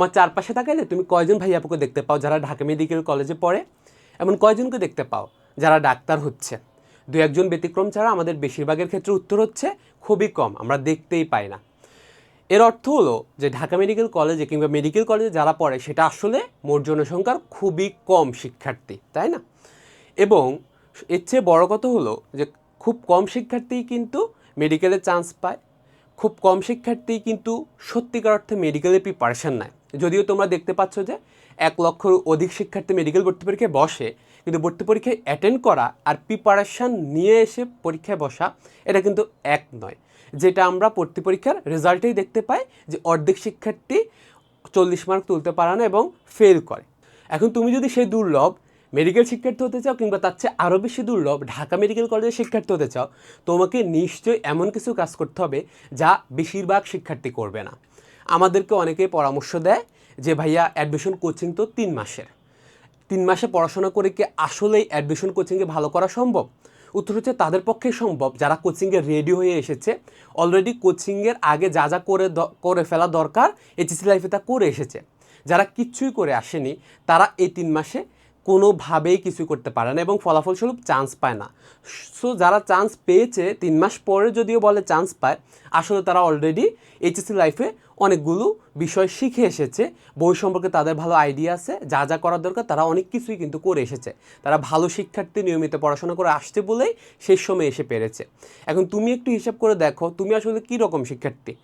তোমার চারপাশে তাকাইলে তুমি কয়জন ভাই আপুকে দেখতে পাও যারা ঢাকা মেডিকেল কলেজে পড়ে? এমন কয়জনকে দেখতে পাও যারা ডাক্তার হচ্ছে? দু একজন ব্যতিক্রম ছাড়া আমাদের বেশিরভাগের ক্ষেত্রে উত্তর হচ্ছে খুবই কম, আমরা দেখতেই পাই না। এর অর্থ হলো যে ঢাকা মেডিকেল কলেজে কিংবা মেডিকেল কলেজে যারা পড়ে, সেটা আসলে মোট জনসংখ্যার খুবই কম শিক্ষার্থী, তাই না? এবং এর চেয়ে বড় কথা হলো যে খুব কম শিক্ষার্থীই কিন্তু মেডিকেলে চান্স পায়, খুব কম শিক্ষার্থী কিন্তু সত্যিকার অর্থে মেডিকেলে প্রিপারেশন নেয়। যদিও তোমরা দেখতে পাচ্ছ যে এক লক্ষর অধিক শিক্ষার্থী মেডিকেল ভর্তি পরীক্ষায় বসে, কিন্তু ভর্তি পরীক্ষায় অ্যাটেন্ড করা আর প্রিপারেশন নিয়ে এসে পরীক্ষায় বসা, এটা কিন্তু এক নয়। যেটা আমরা ভর্তি পরীক্ষার রেজাল্টেই দেখতে পাই যে অর্ধেক শিক্ষার্থী চল্লিশ মার্ক তুলতে পারে না এবং ফেল করে। এখন তুমি যদি সেই দুর্লভ মেডিকেল শিক্ষার্থী হতে চাও কিংবা তার চেয়ে আরও বেশি দুর্লভ ঢাকা মেডিকেল কলেজের শিক্ষার্থী হতে চাও, তোমাকে নিশ্চয়ই এমন কিছু কাজ করতে হবে যা বেশিরভাগ শিক্ষার্থী করবে না। আমাদেরকে অনেকে পরামর্শ দেয় যে, ভাইয়া অ্যাডমিশন কোচিং তো তিন মাসের। তিন মাসে পড়াশোনা করে কি আসলেই অ্যাডমিশন কোচিংয়ে ভালো করা সম্ভব? উত্তর হচ্ছে তাদের পক্ষে সম্ভব। যারা কোচিংয়ে রেডি হয়ে এসেছে অলরেডি কোচিংয়ের আগে যা যা করে করে ফেলা দরকার এইচএসসি লাইফে তা করে এসেছে। যারা কিচ্ছুই করে আসেনি, তারা এই তিন মাসে কোনোভাবেই কিছু করতে পারে না এবং ফলাফলস্বরূপ চান্স পায় না। সো যারা চান্স পেয়েছে, তিন মাস পরে যদিও বলে চান্স পায়, আসলে তারা অলরেডি এইচএসসি লাইফে অনেকগুলো বিষয় শিখে এসেছে, বই সম্পর্কে তাদের ভালো আইডিয়া আছে, যা যা করার দরকার তারা অনেক কিছুই কিন্তু করে এসেছে। তারা ভালো শিক্ষার্থী নিয়মিত পড়াশোনা করে আসছে বলেই শেষ সময় এসে পেরেছে। এখন তুমি একটু হিসাব করে দেখো, তুমি আসলে কী রকম শিক্ষার্থী?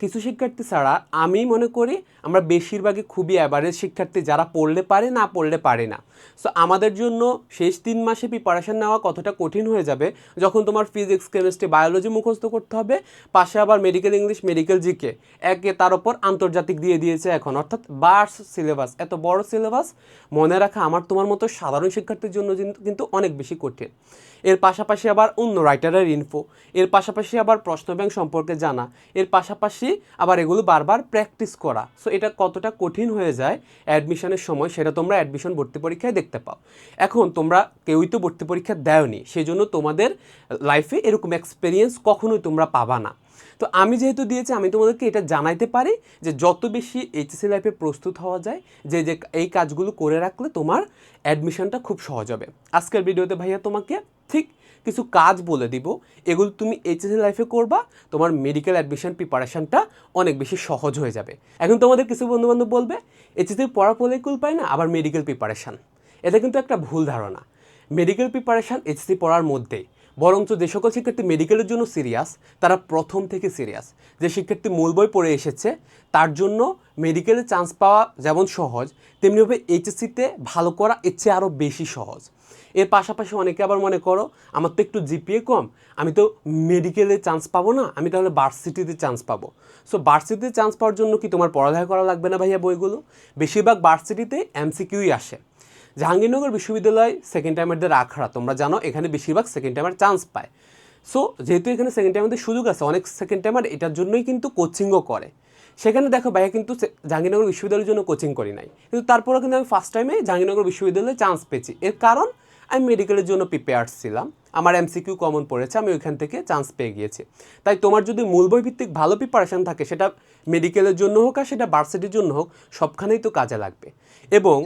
কিছু শিক্ষার্থী ছাড়া আমি মনে করি আমরা বেশিরভাগই খুবই অ্যাভারেজ শিক্ষার্থী, যারা পড়লে পারে, না পড়লে পারে না। সো আমাদের জন্য শেষ তিন মাসে প্রিপারেশন নেওয়া কতটা কঠিন হয়ে যাবে, যখন তোমার ফিজিক্স কেমিস্ট্রি বায়োলজি মুখস্থ করতে হবে, পাশে আবার মেডিকেল ইংলিশ মেডিকেল জিকে একে তার উপর আন্তর্জাতিক দিয়ে দিয়েছে এখন। অর্থাৎ বার্স সিলেবাস, এত বড় সিলেবাস মনে রাখা আমার তোমার মতো সাধারণ শিক্ষার্থীর জন্য কিন্তু- অনেক বেশি কঠিন। এর পাশাপাশি আবার অন্য রাইটারের ইনফো এর পাশাপাশি আবার প্রশ্ন ব্যাংক সম্পর্কে জানা, এর পাশাপাশি আবার এগুলো বারবার প্র্যাকটিস করা। সো এটা কতটা কঠিন হয়ে যায় অ্যাডমিশনের সময় সেটা তোমরা অ্যাডমিশন ভর্তি পরীক্ষায় দেখতে পাও। এখন তোমরা কেউই তো ভর্তি পরীক্ষা দেওনি সেই জন্য তোমাদের লাইফে এরকম এক্সপিরিয়েন্স কখনোই তোমরা পাবা না। তো আমি যেহেতু দিয়েছি, আমি তোমাদেরকে এটা জানাইতে পারি যে যত বেশি এইচএসসি লাইফে প্রস্তুত হওয়া যায়, যে যে এই কাজগুলো করে রাখলে তোমার অ্যাডমিশনটা খুব সহজ হবে। আজকের ভিডিওতে ভাইয়া তোমাকে ঠিক কিছু কাজ বলে দিব। এগুলো তুমি এইচএসসি লাইফে করবা, তোমার মেডিকেল অ্যাডমিশন প্রিপারেশনটা অনেক বেশি সহজ হয়ে যাবে। এখন তোমাদের কিছু বন্ধুবান্ধব বলবে এইচএসসি পড়া পড়লেই কুল পায় না, আবার মেডিকেল প্রিপারেশন এটা কিন্তু একটা ভুল ধারণা। মেডিকেল প্রিপারেশান এইচসি পড়ার মধ্যেই। বরঞ্চ যে সকল শিক্ষার্থী মেডিকেলের জন্য সিরিয়াস, তারা প্রথম থেকে সিরিয়াস। যে শিক্ষার্থী মূল বই পড়ে এসেছে, তার জন্য মেডিকেলে চান্স পাওয়া যেমন সহজ, তেমনিভাবে এইচএসসিতে ভালো করা এর চেয়ে আরও বেশি সহজ। এর পাশাপাশি অনেকে আবার মনে করো, আমার তো একটু জিপিএ কম, আমি তো মেডিকেলে চান্স পাবো না, আমি তাহলে ভার্সিটিতে চান্স পাবো। সো ভার্সিটিতে চান্স পাওয়ার জন্য কি তোমার পড়ালেখা করা লাগবে না ভাইয়া বইগুলো? বেশিরভাগ ভার্সিটিতে এমসিকিউই আসে। জাহাঙ্গীরনগর বিশ্ববিদ্যালয় সেকেন্ড টাইমারদের আখড়া তোমরা জানো, এখানে বেশিরভাগ সেকেন্ড টাইমার চান্স পায়। সো যেহেতু এখানে সেকেন্ড টাইমারদের সুযোগ আছে, অনেক সেকেন্ড টাইমার এটার জন্যই কিন্তু কোচিংও করে। সেখানে দেখো, ভাইয়া কিন্তু জাহাঙ্গীরনগর বিশ্ববিদ্যালয়ের জন্য কোচিং করি নাই। কিন্তু তারপরেও কিন্তু আমি ফার্স্ট টাইমে জাহাঙ্গীরনগর বিশ্ববিদ্যালয়ে চান্স পেয়েছি। এর কারণ, আমি মেডিকেলের জন্য প্রিপেয়ার ছিলাম। আমার এমসিকিউ কমন পড়েছে, আমি ওইখান থেকে চান্স পেয়ে গিয়েছি। তাই তোমার যদি মূল বই ভিত্তিক ভালো প্রিপারেশন থাকে, সেটা মেডিকেলের জন্য হোক আর সেটা ভার্সিটির জন্য হোক, সবখানেই তো কাজে লাগবে। এবং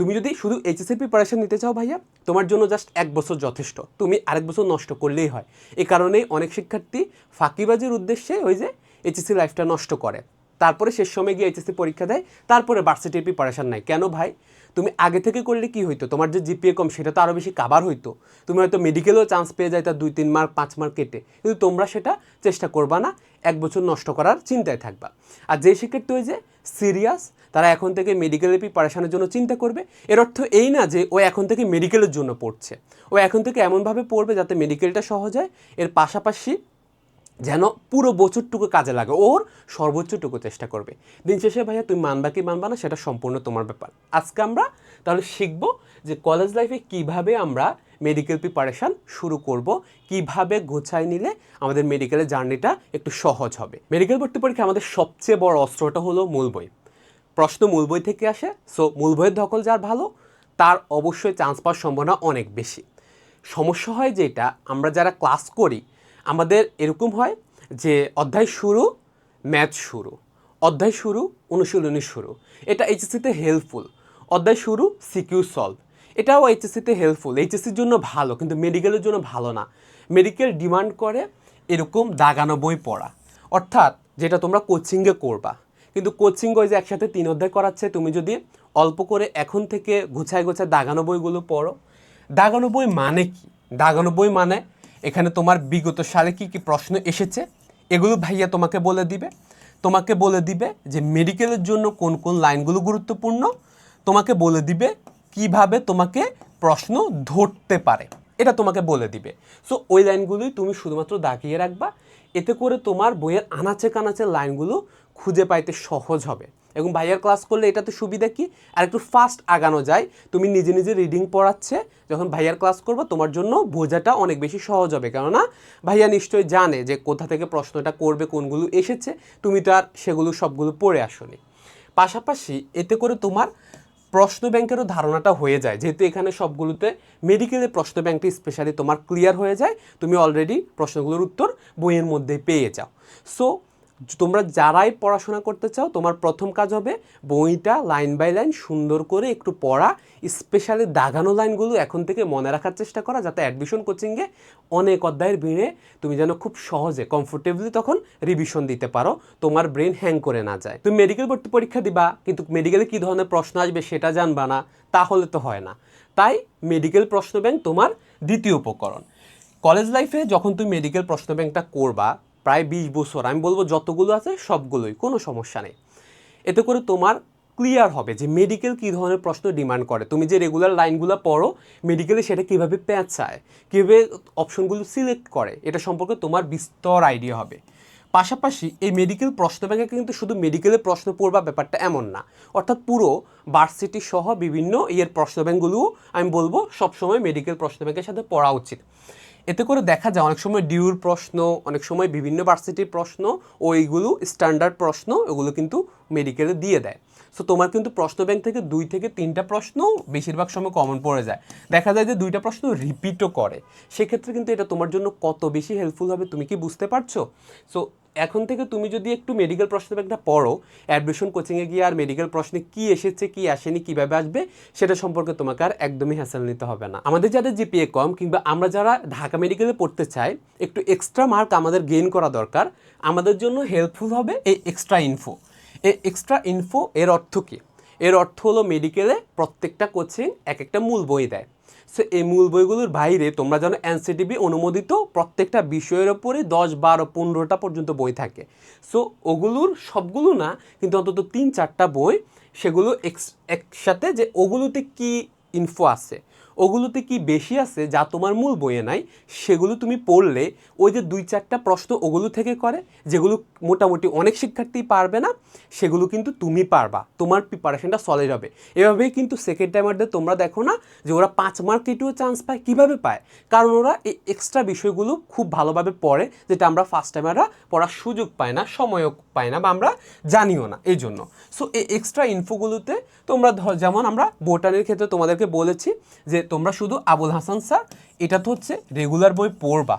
তুমি যদি শুধু এইচএসসি প্রিপারেশন নিতে চাও ভাইয়া, তোমার জন্য জাস্ট এক বছর যথেষ্ট। তুমি আরেক বছর নষ্ট করলেই হয়। এ কারণেই অনেক শিক্ষার্থী ফাঁকিবাজির উদ্দেশ্যে ওই যে এইচএসসি লাইফটা নষ্ট করে। তারপরে শেষ সময় গিয়ে এইচএসসি পরীক্ষা দেয়, তারপরে ভার্সিটির প্রিপারেশন নেয়। কেন ভাই? তুমি আগে থেকে করলে কি হইতো? তোমার যে জিপিএ কম, সেটা তো আরও বেশি কাভার হইতো। তুমি হয়তো মেডিকেলেও চান্স পেয়ে যাইতা দুই, তিন মার্ক পাঁচ মার্ক কেটে। কিন্তু তোমরা সেটা চেষ্টা করবা না, এক বছর নষ্ট করার চিন্তায় থাকবা। আর যে শিক্ষার্থী হয়ে যে সিরিয়াস তারা এখন থেকে মেডিকেলের প্রিপারেশনের জন্য চিন্তা করবে। এর অর্থ এই না যে ও এখন থেকে মেডিকেলের জন্য পড়ছে। ও এখন থেকে এমনভাবে পড়বে যাতে মেডিকেলটা সহজ হয়। এর পাশাপাশি যেন পুরো বছরটুকু কাজে লাগে। ওর সর্বোচ্চটুকু চেষ্টা করবে। দিন শেষে ভাইয়া, তুমি মানবা কি মানবা না, সেটা সম্পূর্ণ তোমার ব্যাপার। আজকে আমরা তাহলে শিখব যে কলেজ লাইফে কীভাবে আমরা মেডিকেল প্রিপারেশান শুরু করব, কীভাবে গোছায় নিলে আমাদের মেডিকেলের জার্নিটা একটু সহজ হবে। মেডিকেল ভর্তি পরীক্ষা আমাদের সবচেয়ে বড় অস্ত্রটা হলো মূল বই। প্রশ্ন মূল বই থেকে আসে সো মূল বইয়ের দখল যার ভালো, তার অবশ্যই চান্স পাওয়ার সম্ভাবনা অনেক বেশি। সমস্যা হয় যেটা, আমরা যারা ক্লাস করি আমাদের এরকম হয় যে অধ্যায় শুরু, ম্যাথ শুরু। অধ্যায় শুরু, অনুশীলনী শুরু। এটা এইচএসসিতে হেল্পফুল অধ্যায় শুরু সিকিউ সলভ এটাও এইচএসসিতে হেল্পফুল এইচএসসির জন্য ভালো, কিন্তু মেডিকেলের জন্য ভালো না। মেডিকেল ডিমান্ড করে এরকম দাগানো বই পড়া। অর্থাৎ যেটা তোমরা কোচিংয়ে করবা। কিন্তু কোচিং ওই যে একসাথে তিন অধ্যায় করাচ্ছে, তুমি যদি অল্প করে এখন থেকে গুছায় গুছায় দাগানো বইগুলো পড়ো। দাগানো বই মানে কি? দাগানো বই মানে এখানে তোমার বিগত সালে কি কি প্রশ্ন এসেছে? এগুলো ভাইয়া তোমাকে বলে দিবে। তোমাকে বলে দিবে যে মেডিকেলের জন্য কোন কোন লাইনগুলো গুরুত্বপূর্ণ। তোমাকে বলে দিবে কীভাবে তোমাকে প্রশ্ন ধরতে পারে। এটা তোমাকে বলে দিবে। সো ওই লাইনগুলোই তুমি শুধুমাত্র দাগিয়ে রাখবা। এতে করে তোমার বইয়ের আনাচে কানাচে লাইনগুলো খুঁজে পাইতে সহজ হবে। এবং ভাইয়ার ক্লাস করলে এটাতে সুবিধা কি? আর একটু ফাস্ট আগানো যায়। তুমি নিজে নিজে রিডিং পড়াচ্ছে, যখন ভাইয়ার ক্লাস করব, তোমার জন্য বোঝাটা অনেক বেশি সহজ হবে। কেননা, ভাইয়া নিশ্চয়ই জানে যে কোথা থেকে প্রশ্নটা করবে, কোনগুলো এসেছে, তুমি তো আর সেগুলো, সবগুলো পড়ে আসনি। পাশাপাশি এতে করে তোমার প্রশ্ন ব্যাংকেরও ধারণাটা হয়ে যায়। যেহেতু এখানে সবগুলোতে মেডিকেলের প্রশ্ন ব্যাংকটি স্পেশালি তোমার ক্লিয়ার হয়ে যায়, তুমি অলরেডি প্রশ্নগুলোর উত্তর বইয়ের মধ্যে পেয়ে যাও। সো তোমরা যারাই পড়াশোনা করতে চাও, তোমার প্রথম কাজ হবে বইটা লাইন বাই লাইন সুন্দর করে একটু পড়া, স্পেশালি দাগানো লাইনগুলো এখন থেকে মনে রাখার চেষ্টা করা যাতে অ্যাডমিশন কোচিংয়ে অনেক অধ্যায়ের ভিড়ে তুমি যেন খুব সহজে কমফোর্টেবলি তখন রিভিশন দিতে পারো, তোমার ব্রেন হ্যাং করে না যায়। তুমি মেডিকেল ভর্তি পরীক্ষা দিবা, কিন্তু মেডিকেলে কী ধরনের প্রশ্ন আসবে সেটা জানবা না, তাহলে তো হয় না। তাই মেডিকেল প্রশ্ন ব্যাংক তোমার দ্বিতীয় উপকরণ। কলেজ লাইফে যখন তুমি মেডিকেল প্রশ্ন ব্যাংকটা করবা প্রায় বিশ বছর। আমি বলব যতগুলো আছে সবগুলোই, কোনো সমস্যা নেই। এতে করে তোমার ক্লিয়ার হবে যে মেডিকেল কী ধরনের প্রশ্ন ডিমান্ড করে। তুমি যে রেগুলার লাইনগুলো পড়ো মেডিকেলে সেটা কীভাবে পেঁচায়, কীভাবে অপশনগুলো সিলেক্ট করে, এটা সম্পর্কে তোমার বিস্তর আইডিয়া হবে। পাশাপাশি এই মেডিকেল প্রশ্ন ব্যাংকে কিন্তু শুধু মেডিকেলের প্রশ্ন পড়বা ব্যাপারটা এমন না, অর্থাৎ পুরো ভার্সিটি সহ বিভিন্ন ইয়ের প্রশ্ন ব্যাংকগুলোও আমি বলব সবসময় মেডিকেল প্রশ্ন ব্যাংকের সাথে পড়া উচিত। এতে করে দেখা যায় অনেক সময় ডিউর প্রশ্ন, অনেক সময় বিভিন্ন ভার্সিটির প্রশ্ন ও এইগুলো স্ট্যান্ডার্ড প্রশ্ন এগুলো কিন্তু মেডিকেলে দিয়ে দেয়। সো তোমার কিন্তু প্রশ্ন ব্যাংক থেকে দুই থেকে তিনটা প্রশ্ন বেশিরভাগ সময় কমন পড়ে যায়। দেখা যায় যে দুইটা প্রশ্ন রিপিটও করে। সেক্ষেত্রে কিন্তু এটা তোমার জন্য কত বেশি হেল্পফুল হবে তুমি কি বুঝতে পারছ? সো এখন থেকে তুমি যদি একটু মেডিকেল প্রশ্ন ব্যাংকটা পড়ো অ্যাডমিশন কোচিংয়ে গিয়ে আর মেডিকেল প্রশ্নে কি এসেছে, কি আসেনি, কীভাবে আসবে, সেটা সম্পর্কে তোমাকে আর একদমই হ্যাসেল নিতে হবে না। আমাদের যাদের জিপিএ কম কিংবা আমরা যারা ঢাকা মেডিকেলে পড়তে চাই, একটু এক্সট্রা মার্ক আমাদের গেইন করা দরকার। আমাদের জন্য হেল্পফুল হবে এই এক্সট্রা ইনফো এই এক্সট্রা ইনফো এর অর্থ কী? এর অর্থ হলো মেডিকেলে প্রত্যেকটা কোচিং এক একটা মূল বই দেয়। সো এই মূল বইগুলোর বাইরে তোমরা যেন এনসিটিভি অনুমোদিত প্রত্যেকটা বিষয়ের ওপরে দশ, বারো, পনেরোটা পর্যন্ত বই থাকে। সো ওগুলোর সবগুলো না, কিন্তু অন্তত তিন, চারটা বই, সেগুলো এক্স, একসাথে যে ওগুলোতে কি ইনফো আছে, ওগুলোতে কি বেশি আছে যা তোমার মূল বইয়ে নাই, সেগুলো তুমি পড়লে ওই যে দুই, চারটা প্রশ্ন ওগুলো থেকে করে, যেগুলো মোটামুটি অনেক শিক্ষার্থী পারবে না, সেগুলো কিন্তু তুমি পারবা। তোমার প্রিপারেশনটা সলিড হবে। এভাবেই কিন্তু সেকেন্ড টাইমারদের তোমরা দেখো না যে ওরা পাঁচ মার্ক এটুও চান্স পায়, কীভাবে পায়? কারণ ওরা এই এক্সট্রা বিষয়গুলো খুব ভালোভাবে পড়ে, যেটা আমরা ফার্স্ট টাইমাররা পড়ার সুযোগ পাই না, সময়ও পাই না বা আমরা জানিও না এই জন্য সো এই এক্সট্রা ইনফোগুলোতে তোমরা ধর, যেমন আমরা বোটানির ক্ষেত্রে তোমাদেরকে বলেছি যে তোমরা শুধু আবুল হাসান স্যার এটা তো হচ্ছে রেগুলার বই পড়বা।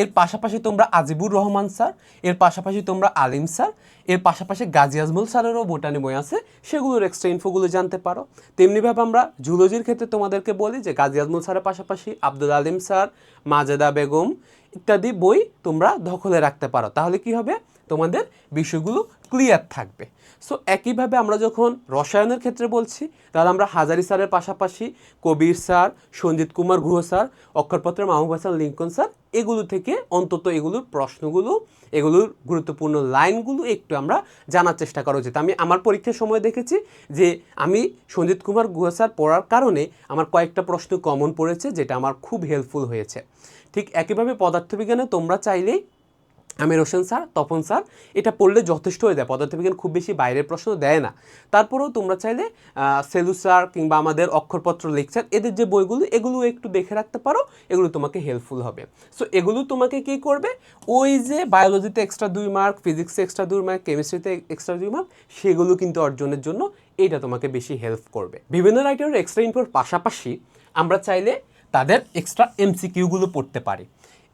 এর পাশাপাশি তোমরা আজিবুর রহমান স্যার, এর পাশাপাশি তোমরা আলিম স্যার, এর পাশাপাশি গাজী আজমল স্যারেরও বোটানি বই আছে, সেগুলোর এক্সট্রা ইনফোগুলো জানতে পারো। তেমনিভাবে আমরা জুলজির ক্ষেত্রে তোমাদেরকে বলি যে গাজী আজমল স্যারের পাশাপাশি আব্দুল আলিম স্যার, মাজেদা বেগম ইত্যাদি বই তোমরা দখলে রাখতে পারো। তাহলে কি হবে? তোমাদের বিষয়গুলো ক্লিয়ার থাকবে। সো একইভাবে আমরা যখন রসায়নের ক্ষেত্রে বলছি, তাহলে আমরা হাজারি স্যারের পাশাপাশি কবির স্যার, সঞ্জিত কুমার গুহ স্যার, অক্ষরপত্রের মাহবুব হাসান, লিঙ্কন স্যার, এগুলো থেকে অন্তত এগুলোর প্রশ্নগুলো, এগুলোর গুরুত্বপূর্ণ লাইনগুলো একটু আমরা জানার চেষ্টা করা উচিত। আমি আমার পরীক্ষার সময় দেখেছি যে আমি সঞ্জিত কুমার গুহ স্যার পড়ার কারণে আমার কয়েকটা প্রশ্ন কমন পড়েছে, যেটা আমার খুব হেল্পফুল হয়েছে। ঠিক একইভাবে পদার্থবিজ্ঞানে তোমরা চাইলেই আমির হোসেন স্যার, তপন স্যার, এটা পড়লে যথেষ্ট হয়ে যায়। পদার্থবিজ্ঞান খুব বেশি বাইরের প্রশ্ন দেয় না। তারপরেও তোমরা চাইলে সেলু স্যার কিংবা আমাদের অক্ষরপত্র লেকচার এদের যে বইগুলো, এগুলো একটু দেখে রাখতে পারো, এগুলো তোমাকে হেল্পফুল হবে। সো এগুলো তোমাকে কি করবে? ওই যে বায়োলজিতে এক্সট্রা দুই মার্ক ফিজিক্সে এক্সট্রা দুই মার্ক কেমিস্ট্রিতে এক্সট্রা দুই মার্ক সেগুলো কিন্তু অর্জনের জন্য এটা তোমাকে বেশি হেল্প করবে। বিভিন্ন রাইটারের এক্সট্রা ইনফোর পাশাপাশি আমরা চাইলে তাদের এক্সট্রা এমসিকিউগুলো পড়তে পারি।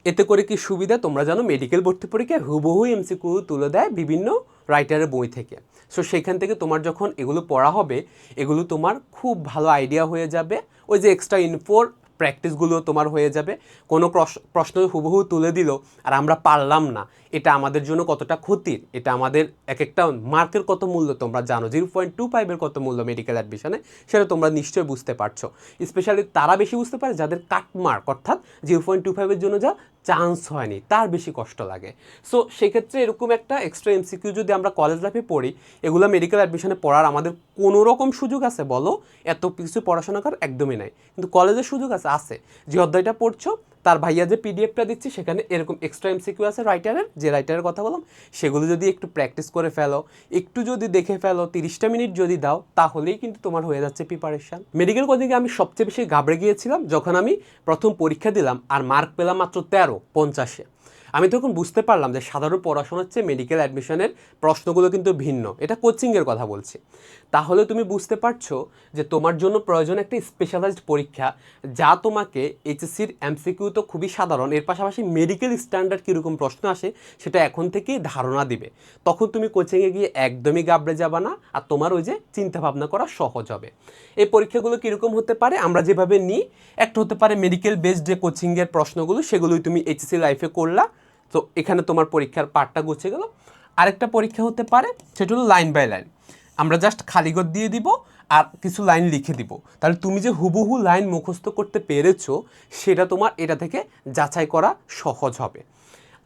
এতে করে কি সুবিধা? তোমরা জানো মেডিকেল ভর্তি পরীক্ষায় হুবহু এমসিকিউ তুলে দেয় বিভিন্ন রাইটারের বই থেকে। সো সেখান থেকে তোমার যখন এগুলো পড়া হবে, এগুলো তোমার খুব ভালো আইডিয়া হয়ে যাবে। ওই যে এক্সট্রা ইনফোর প্র্যাকটিসগুলো তোমার হয়ে যাবে। কোনো প্রশ- প্রশ্ন হুবহু তুলে দিল, আর আমরা পারলাম না। এটা আমাদের জন্য কতটা ক্ষতির? এটা আমাদের এক একটা মার্কের কত মূল্য? তোমরা জানো জিরো পয়েন্ট টু ফাইভের কত মূল্য মেডিকেল অ্যাডমিশনে সেটা তোমরা নিশ্চয়ই বুঝতে পারছ। স্পেশালি তারা বেশি বুঝতে পারে যাদের কাট মার্ক অর্থাৎ জিরো পয়েন্ট টু ফাইভের জন্য যা চান্স হয়নি, তার বেশি কষ্ট লাগে। সো সেক্ষেত্রে এরকম একটা এক্সট্রা এমসিকিউ যদি আমরা কলেজ লাইফে পড়ি, এগুলো মেডিকেল অ্যাডমিশনে পড়ার আমাদের কোনো রকম সুযোগ আছে বলো? এত কিছু পড়াশোনা করার একদমই নাই। কিন্তু কলেজের সুযোগ আছে আছে। যে অধ্যায়টা পড়ছো তার ভাইয়া যে পিডিএফটা দিচ্ছি, সেখানে এরকম এক্সট্রা এমসিকিউ আছে রাইটারের যে রাইটারের কথা বললাম, সেগুলো যদি একটু প্র্যাকটিস করে ফেলো, একটু যদি দেখে ফেলো, তিরিশটা মিনিট যদি দাও, তাহলেই কিন্তু তোমার হয়ে যাচ্ছে প্রিপারেশান মেডিকেল কোচিংয়ে আমি সবচেয়ে বেশি ঘাবড়ে গিয়েছিলাম, যখন আমি প্রথম পরীক্ষা দিলাম, আর মার্ক পেলাম মাত্র তেরো, পঞ্চাশে। আমি তখন বুঝতে পারলাম যে সাধারণ পড়াশোনার চেয়ে মেডিকেল অ্যাডমিশনের প্রশ্নগুলো কিন্তু ভিন্ন। এটা কোচিংয়ের কথা বলছি। তাহলে তুমি বুঝতে পারছ যে তোমার জন্য প্রয়োজন একটা স্পেশালাইজড পরীক্ষা যা তোমাকে এইচএসসির এমসিকিউ তো খুবই সাধারণ। এর পাশাপাশি মেডিকেল স্ট্যান্ডার্ড কীরকম প্রশ্ন আসে সেটা এখন থেকেই ধারণা দিবে। তখন তুমি কোচিংয়ে গিয়ে একদমই গাবড়ে যাবা না আর তোমার ওই যে চিন্তা ভাবনা করা সহজ হবে। এই পরীক্ষাগুলো কীরকম হতে পারে আমরা যেভাবে নিই, একটা হতে পারে মেডিকেল বেসড যে কোচিংয়ের প্রশ্নগুলো সেগুলোই তুমি এইচএসসি লাইফে করলা তো এখানে তোমার পরীক্ষার পার্টটা গুছিয়ে গেল। আরেকটা পরীক্ষা হতে পারে, সেটা হলো লাইন বাই লাইন। আমরা জাস্ট খালিগত দিয়ে দিব আর কিছু লাইন লিখে দিব। তাহলে তুমি যে হুবহু লাইন মুখস্থ করতে পেরেছ, সেটা তোমার এটা থেকে যাচাই করা সহজ হবে।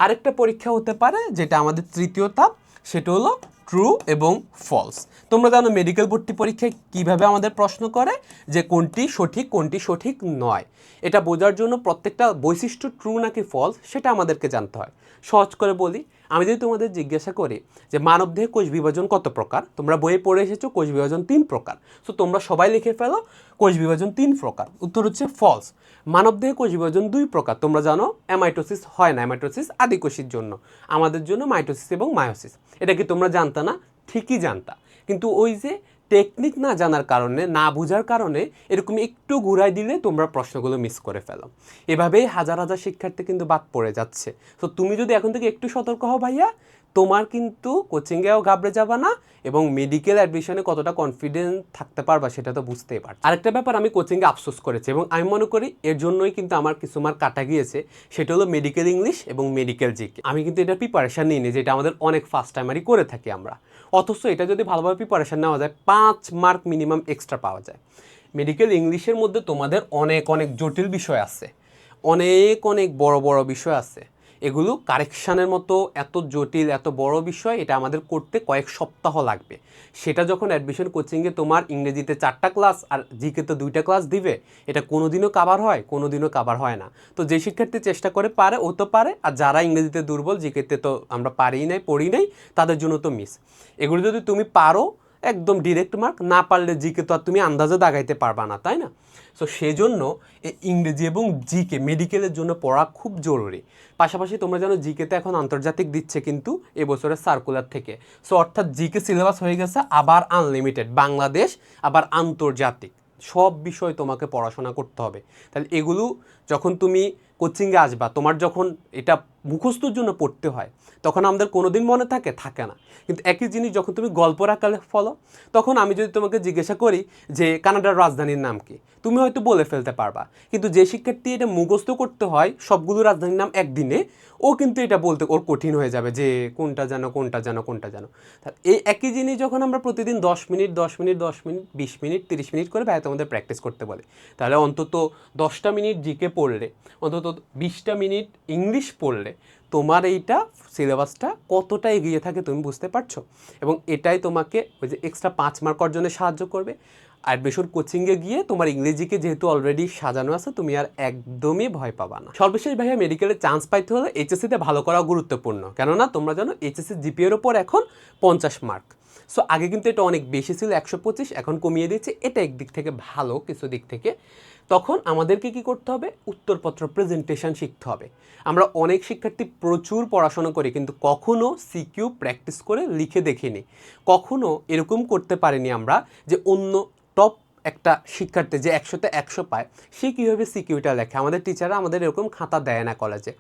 আরেকটা পরীক্ষা হতে পারে, যেটা আমাদের তৃতীয় তাপ সেটা হলো ট্রু এবং ফলস। তোমরা জানো মেডিকেল ভর্তি পরীক্ষায় কীভাবে আমাদের প্রশ্ন করে যে কোনটি সঠিক কোনটি সঠিক নয়। এটা বোঝার জন্য প্রত্যেকটা বৈশিষ্ট্য ট্রু নাকি ফলস সেটা আমাদেরকে জানতে হয়। সহজ করে বলি আমি যদি তোমাদের জিজ্ঞাসা করি যে মানবদেহে কোষ বিভাজন কত প্রকার? তোমরা বইয়ে পড়ে এসেছ, কোষ বিভাজন তিন প্রকার। সো তোমরা সবাই লিখে ফেলো, কোষ বিভাজন তিন প্রকার। উত্তর হচ্ছে ফলস মানবদেহে কোষ বিভাজন দুই প্রকার। তোমরা জানো অ্যামাইটোসিস হয় না অ্যামাইটোসিস আদিকোষীর জন্য। আমাদের জন্য মাইটোসিস এবং মায়োসিস এটা কি তোমরা জানতা না? ঠিকই জানতা। কিন্তু ওই যে টেকনিক না জানার কারণে, না বোঝার কারণে এরকম একটু ঘুরাই দিলে তোমরা প্রশ্নগুলো মিস করে ফেলো। এভাবেই হাজার হাজার শিক্ষার্থী কিন্তু বাদ পড়ে যাচ্ছে। তো তুমি যদি এখন থেকে একটু সতর্ক হও ভাইয়া তোমার কিন্তু কোচিংয়েও ঘাবড়ে যাবা না এবং মেডিকেল অ্যাডমিশনে কতটা কনফিডেন্ট থাকতে পারবা সেটা তো বুঝতেই পার আরেকটা ব্যাপার, আমি কোচিংয়ে আফসোস করেছি এবং আমি মনে করি এর জন্যই কিন্তু আমার কিছু মার্ক কাটা গিয়েছে, সেটা হলো মেডিকেল ইংলিশ এবং মেডিকেল জিকে আমি কিন্তু এটা প্রিপারেশান নিইনি, যেটা আমাদের অনেক ফার্স্ট টাইমারই করে থাকি আমরা। অথচ এটা যদি ভালোভাবে প্রিপারেশান নেওয়া যায়, পাঁচ মার্ক মিনিমাম এক্সট্রা পাওয়া যায়। মেডিকেল ইংলিশের মধ্যে তোমাদের অনেক অনেক জটিল বিষয় আছে। অনেক অনেক বড় বড় বিষয় আছে। এগুলো কারেকশানের মতো, এত জটিল, এত বড় বিষয়, এটা আমাদের করতে কয়েক সপ্তাহ লাগবে। সেটা যখন অ্যাডমিশন কোচিংয়ে তোমার ইংরেজিতে চারটা ক্লাস আর জিকে তো দুইটা ক্লাস দিবে, এটা কোনোদিনও কাভার হয় কোনো দিনও কাভার হয় না। তো যে শিক্ষার্থী চেষ্টা করে পারে, ও তো পারে, আর যারা ইংরেজিতে দুর্বল জিকেতে তো আমরা পারিই নাই পড়ি নাই, তাদের জন্য তো মিস এগুলো যদি তুমি পারো একদম ডিরেক্ট মার্ক না পারলে জিকে তো আর তুমি আন্দাজে দাগাইতে পারবা না, তাই না? সো সেজন্য এই ইংরেজি এবং জিকে মেডিকেলের জন্য পড়া খুব জরুরি। পাশাপাশি তোমরা জানো জিকেতে এখন আন্তর্জাতিক দিচ্ছে কিন্তু এবছরের সার্কুলার থেকে। সো অর্থাৎ জিকে সিলেবাস হয়ে গেছে আবার আনলিমিটেড বাংলাদেশ আবার আন্তর্জাতিক। সব বিষয় তোমাকে পড়াশোনা করতে হবে। তাহলে এগুলো যখন তুমি কোচিংয়ে আসবা, তোমার যখন এটা মুখস্থর জন্য পড়তে হয়, তখন আমাদের কোনোদিন মনে থাকে থাকে না। কিন্তু একই জিনিস যখন তুমি গল্প আকারে ফলো, তখন আমি যদি তোমাকে জিজ্ঞাসা করি যে, কানাডার রাজধানীর নাম কি? তুমি হয়তো বলে ফেলতে পারবা। কিন্তু যে শিক্ষার্থী এটা মুখস্থ করতে হয়, সবগুলো রাজধানীর নাম একদিনে, ও কিন্তু এটা বলতে, ওর কঠিন হয়ে যাবে যে, কোনটা জানো কোনটা জানো কোনটা জানো? এই একই জিনিস যখন আমরা প্রতিদিন দশ মিনিট দশ মিনিট দশ মিনিট, বিশ মিনিট, তিরিশ মিনিট করে ভাই তোমাদের প্র্যাকটিস করতে বলে। তাহলে অন্তত দশটা মিনিট জিকে পড়লে, অন্তত বিশটা মিনিট ইংলিশ পড়লে তোমার এইটা সিলেবাসটা কতটা এগিয়ে থাকে তুমি বুঝতে পারছ? এবং এটাই তোমাকে ওই যে এক্সট্রা পাঁচ মার্ক অর্জনে সাহায্য করবে। অ্যাডমিশন কোচিংয়ে গিয়ে তোমার ইংরেজিকে যেহেতু অলরেডি সাজানো আছে, তুমি আর একদমই ভয় পাবা না। সর্বশেষ ভাইয়া মেডিকেলে চান্স পাইতে হলে এইচএসসিতে ভালো করা গুরুত্বপূর্ণ। কেননা তোমরা জানো এইচএসসি জিপিএর ওপর এখন পঞ্চাশ মার্ক সো আগে কিন্তু এটা অনেক বেশি ছিল, একশো পঁচিশ, এখন কমিয়ে দিয়েছে। এটা একদিক থেকে ভালো কিছু দিক থেকে। তখন আমাদেরকে কি করতে হবে? উত্তরপত্র প্রেজেন্টেশন শিখতে হবে। আমরা অনেক শিক্ষার্থী প্রচুর পড়াশোনা করি, কিন্তু কখনো সিকিউ প্র্যাকটিস করে লিখে দেখিনি। কখনো এরকম করতে পারিনি আমরা যে অন্য টপ একটা শিক্ষার্থী যে একশোতে একশো পায়, সে কীভাবে সিকিউটা লেখে? আমাদের টিচাররা আমাদের এরকম খাতা দেয় না কলেজে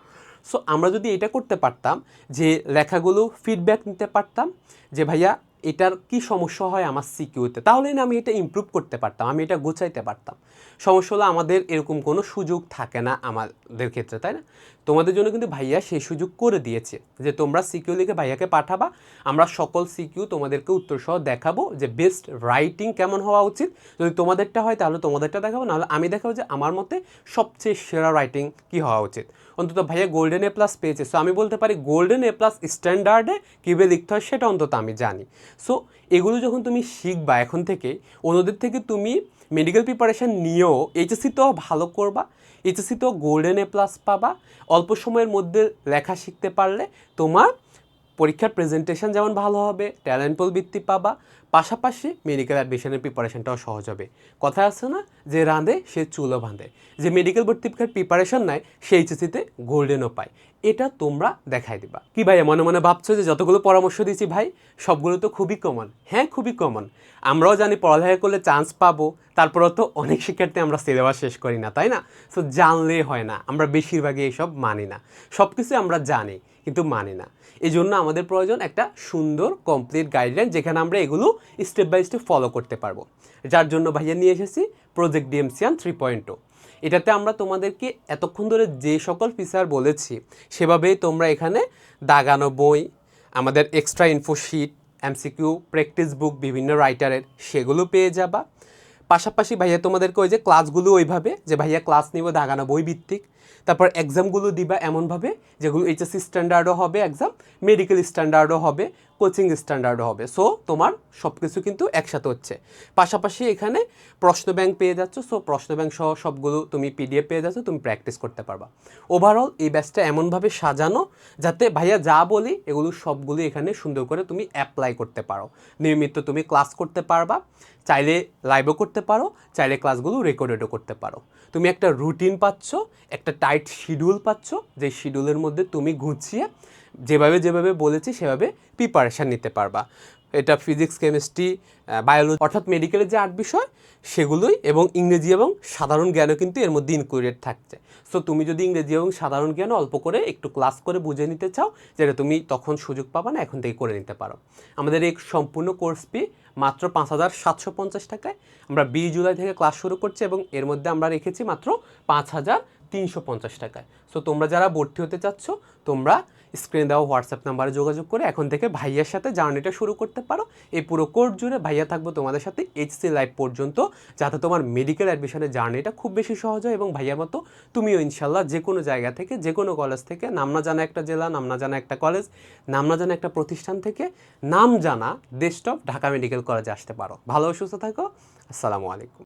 সো আমরা যদি এটা করতে পারতাম, যে লেখাগুলো ফিডব্যাক নিতে পারতাম, যে ভাইয়া এটার কি সমস্যা হয় আমার সিকিউরিতে তাহলে না আমি এটা ইম্প্রুভ করতে পারতাম, আমি এটা গোছাইতে পারতাম। সমস্যা হলো আমাদের এরকম কোনো সুযোগ থাকে না আমাদের ক্ষেত্রে, তাই না? তোমাদের জন্য কিন্তু ভাইয়া সেই সুযোগ করে দিয়েছে যে তোমরা সিকিউ লিখে ভাইয়াকে পাঠাবা। আমরা সকল সিকিউ তোমাদেরকে উত্তর সহ দেখাবো যে বেস্ট রাইটিং কেমন হওয়া উচিত। যদি তোমাদেরটা হয় তাহলে তোমাদেরটা দেখাবো, নাহলে আমি দেখাবো যে আমার মতে সবচেয়ে সেরা রাইটিং কি হওয়া উচিত। অন্তত ভাইয়া গোল্ডেন এ প্লাস পেয়েছে। সো আমি বলতে পারি গোল্ডেন এ প্লাস স্ট্যান্ডার্ডে কীভাবে লিখতে হয় সেটা অন্তত আমি জানি। সো এগুলো যখন তুমি শিখবা এখন থেকে, অন্যদের থেকে তুমি মেডিকেল প্রিপারেশান নিয়েও এইচএসসিতেও ভালো করবা। এইচএসসিতেও গোল্ডেন এ প্লাস পাবা। অল্প সময়ের মধ্যে লেখা শিখতে পারলে তোমার পরীক্ষার প্রেজেন্টেশন যেমন ভালো হবে ট্যালেন্ট পোল বৃত্তি পাবা, পাশাপাশি মেডিকেল অ্যাডমিশনের প্রিপারেশনটাও সহজ হবে। কথা আছে না, যে রাঁধে, সে চুলো বাঁধে। যে মেডিকেল ভর্তি পরীক্ষার প্রিপারেশন নেয় সেই এইচএসিতে গোল্ডেনও পায়। এটা তোমরা দেখাই দিবা। কি ভাই মনে মনে ভাবছ যে যতগুলো পরামর্শ দিয়েছি ভাই, সবগুলো তো খুবই কমন হ্যাঁ খুবই কমন আমরাও জানি পড়ালেখা করলে চান্স পাবো, তারপরেও তো অনেক শিক্ষার্থী আমরা সিলেবাস শেষ করি না, তাই না? সো জানলে হয় না, আমরা বেশিরভাগই এইসব মানি না। সব কিছু আমরা জানি। কিন্তু মানে না। এই জন্য আমাদের প্রয়োজন একটা সুন্দর কমপ্লিট গাইডলাইন যেখানে আমরা এগুলো স্টেপ বাই স্টেপ ফলো করতে পারব। যার জন্য ভাইয়া নিয়ে এসেছি প্রজেক্ট ডিএমসিয়ান থ্রি পয়েন্ট এটাতে আমরা তোমাদেরকে এতক্ষণ ধরে যে সকল ফিচার বলেছি, সেভাবেই তোমরা এখানে দাগানো বই, আমাদের extra info sheet MCQ practice book বিভিন্ন রাইটারের সেগুলো পেয়ে যাবা। পাশাপাশি ভাইয়া তোমাদেরকে ওই যে ক্লাসগুলো ওইভাবে, যে ভাইয়া ক্লাস নিব দাগানো বই ভিত্তিক তারপর এক্সামগুলো দিবা এমনভাবে যেগুলো এইচএসসি স্ট্যান্ডার্ডও হবে এক্সাম মেডিকেল স্ট্যান্ডার্ডও হবে কোচিং স্ট্যান্ডার্ডও হবে। সো তোমার সব কিছু কিন্তু একসাথে হচ্ছে। পাশাপাশি এখানে প্রশ্ন ব্যাংক পেয়ে যাচ্ছ সো প্রশ্ন ব্যাংক সহ সবগুলো তুমি পিডিএফ পেয়ে যাচ্ছ, তুমি প্র্যাকটিস করতে পারবা। ওভারঅল এই ব্যাচটা এমনভাবে সাজানো যাতে ভাইয়া যা বলি, এগুলো সবগুলো এখানে সুন্দর করে তুমি অ্যাপ্লাই করতে পারো। নিয়মিত তুমি ক্লাস করতে পারবা, চাইলে লাইভও করতে পারো, চাইলে ক্লাসগুলো রেকর্ডেডও করতে পারো। তুমি একটা রুটিন পাচ্ছ, একটা টাইট শিডিউল পাচ্ছ, যে শিডিউলের মধ্যে তুমি গুছিয়ে যেভাবে যেভাবে বলেছি সেভাবে প্রিপারেশান নিতে পারবা। এটা ফিজিক্স কেমিস্ট্রি বায়োলজি অর্থাৎ মেডিকেলের যে আর্ট বিষয়, সেগুলোই এবং ইংরেজি এবং সাধারণ জ্ঞানও কিন্তু এর মধ্যে ইনক্লুডেড থাকছে। সো তুমি যদি ইংরেজি এবং সাধারণ জ্ঞান অল্প করে একটু ক্লাস করে বুঝে নিতে চাও, যেটা তুমি তখন সুযোগ পাবা না, এখন থেকে করে নিতে পারো। আমাদের এই সম্পূর্ণ কোর্স ফি মাত্র পাঁচ হাজার সাতশো পঞ্চাশ টাকায়। আমরা বিশ জুলাই থেকে ক্লাস শুরু করছি এবং এর মধ্যে আমরা রেখেছি মাত্র পাঁচ হাজার তিনশো পঞ্চাশ টাকায়। সো তোমরা যারা ভর্তি হতে চাচ্ছ, তোমরা স্ক্রিনে দেওয়া হোয়াটসঅ্যাপ নাম্বারে যোগাযোগ করে এখন থেকে ভাইয়ার সাথে জার্নিটা শুরু করতে পারো। এই পুরো কোর্স জুড়ে ভাইয়া থাকব তোমাদের সাথে এইচসি লাইভ পর্যন্ত, যাতে তোমার মেডিকেল অ্যাডমিশনের জার্নিটা খুব বেশি সহজ হয় এবং ভাইয়ার মতো তুমিও ইনশাল্লাহ যে কোনো জায়গা থেকে যে কোনো কলেজ থেকে, নাম না জানা একটা জেলা, নাম না জানা একটা কলেজ নাম না জানা একটা প্রতিষ্ঠান থেকে, নাম জানা ডেস্কটপ ঢাকা মেডিকেল কলেজে আসতে পারো। ভালো, সুস্থ থাকো। আসসালামু আলাইকুম।